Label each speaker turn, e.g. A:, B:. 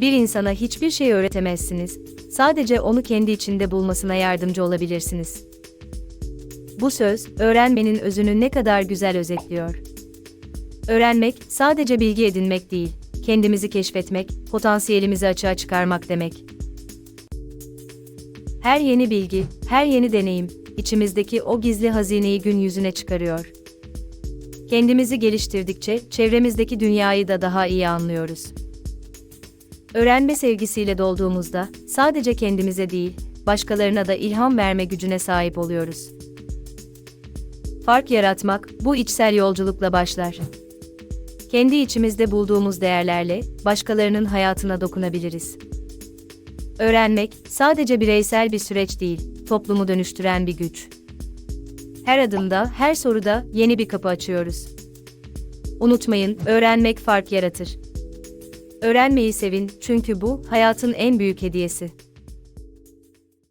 A: Bir insana hiçbir şey öğretemezsiniz, sadece onu kendi içinde bulmasına yardımcı olabilirsiniz. Bu söz, öğrenmenin özünü ne kadar güzel özetliyor. Öğrenmek, sadece bilgi edinmek değil, kendimizi keşfetmek, potansiyelimizi açığa çıkarmak demek. Her yeni bilgi, her yeni deneyim, içimizdeki o gizli hazineyi gün yüzüne çıkarıyor. Kendimizi geliştirdikçe, çevremizdeki dünyayı da daha iyi anlıyoruz. Öğrenme sevgisiyle dolduğumuzda, sadece kendimize değil, başkalarına da ilham verme gücüne sahip oluyoruz. Fark yaratmak, bu içsel yolculukla başlar. Kendi içimizde bulduğumuz değerlerle, başkalarının hayatına dokunabiliriz. Öğrenmek, sadece bireysel bir süreç değil, toplumu dönüştüren bir güç. Her adımda, her soruda yeni bir kapı açıyoruz. Unutmayın, öğrenmek fark yaratır. Öğrenmeyi sevin çünkü bu hayatın en büyük hediyesi.